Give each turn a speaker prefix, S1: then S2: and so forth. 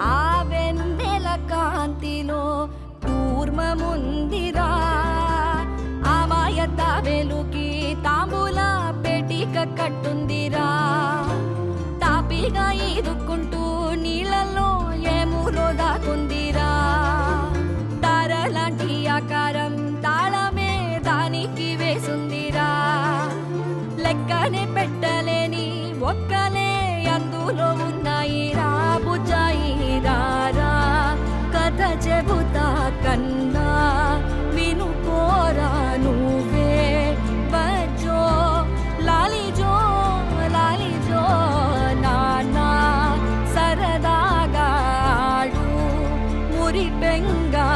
S1: ఆ వెన్నెల కాంతిలో కూర్మముందిరా. ఆమాయత వెలుకి తాంబూల పెటిక కట్టుందిరా. తాపిగా ఇరుక్కుంటూ నీళ్ళలో ఏములో దాకుందిరా తారలాంటి ఆకారం తాళమే దానికి వేసుందిరా. లెక్కనే పెట్టలేని ఒక్కలే కథ చెబుతా కన్నా విను కోరా నువ్వే. బజో లాలిజో లాలిజో నానా సరదాగా ఆడు మురి బెంగా.